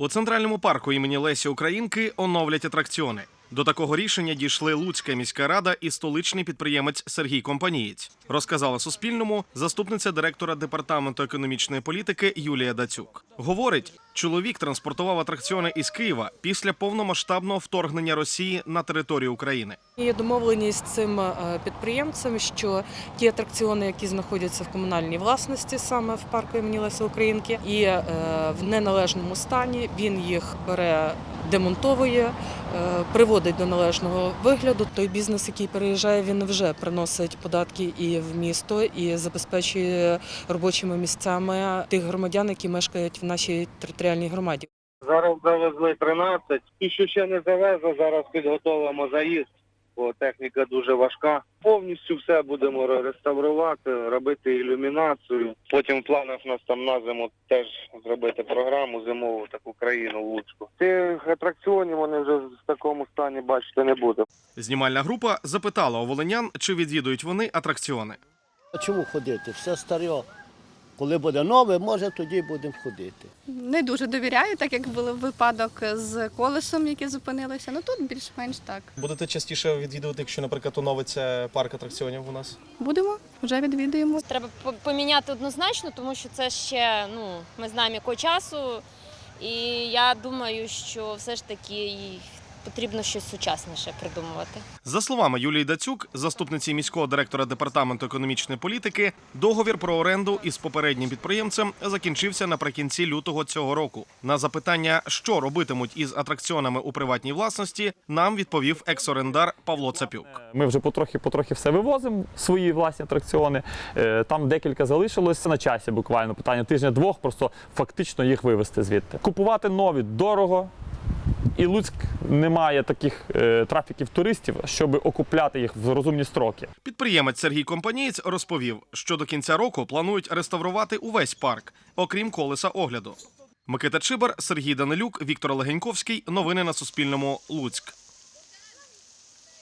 У центральному парку імені Лесі Українки оновлять атракціони. До такого рішення дійшли Луцька міська рада і столичний підприємець Сергій Компанієць. Розказала Суспільному заступниця директора департаменту економічної політики Юлія Дацюк. Говорить, чоловік транспортував атракціони із Києва після повномасштабного вторгнення Росії на територію України. Є домовленість з цим е, підприємцем, що ті атракціони, які знаходяться в комунальній власності, саме в парку імені Леся Українки, і е, в неналежному стані він їх бере, демонтовує, е, приводить до належного вигляду. Той бізнес, який переїжджає, він вже приносить податки і в місто, і забезпечує робочими місцями тих громадян, які мешкають в нашій територіальній громаді. Зараз завезли 13. І що ще не завезли, зараз підготовимо заїзд, бо техніка дуже важка. Повністю все будемо реставрувати, робити ілюмінацію. Потім в планах нас там на зиму теж зробити програму зимову таку країну Луцьку. Тих атракціонів вони вже в такому стані бачити не буде. Знімальна група запитала у волинян, чи відвідують вони атракціони. А чому ходити? Все старе. Коли буде нове, може тоді будемо ходити. Не дуже довіряю, так як був випадок з колесом, яке зупинилося. Ну тут більш-менш так. Будете частіше відвідувати, якщо, наприклад, оновиться парк атракціонів у нас? Будемо, вже відвідуємо. Треба поміняти однозначно, тому що це ще ну ми знаємо якого часу. І я думаю, що все ж таки потрібно щось сучасніше придумувати. За словами Юлії Дацюк, заступниці міського директора департаменту економічної політики, договір про оренду із попереднім підприємцем закінчився наприкінці лютого цього року. На запитання, що робитимуть із атракціонами у приватній власності, нам відповів екс-орендар Павло Цапюк. Ми вже потрохи-потрохи все вивозимо, свої власні атракціони. Е, Там декілька залишилось на часі, буквально питання тижня-двох, просто фактично їх вивезти звідти. Купувати нові дорого. І Луцьк не має таких е, трафіків туристів, щоб окупляти їх в розумні строки. Підприємець Сергій Компанієць розповів, що до кінця року планують реставрувати увесь парк, окрім колеса огляду. Микита Чибар, Сергій Данилюк, Віктор Легеньковський. Новини на Суспільному. Луцьк.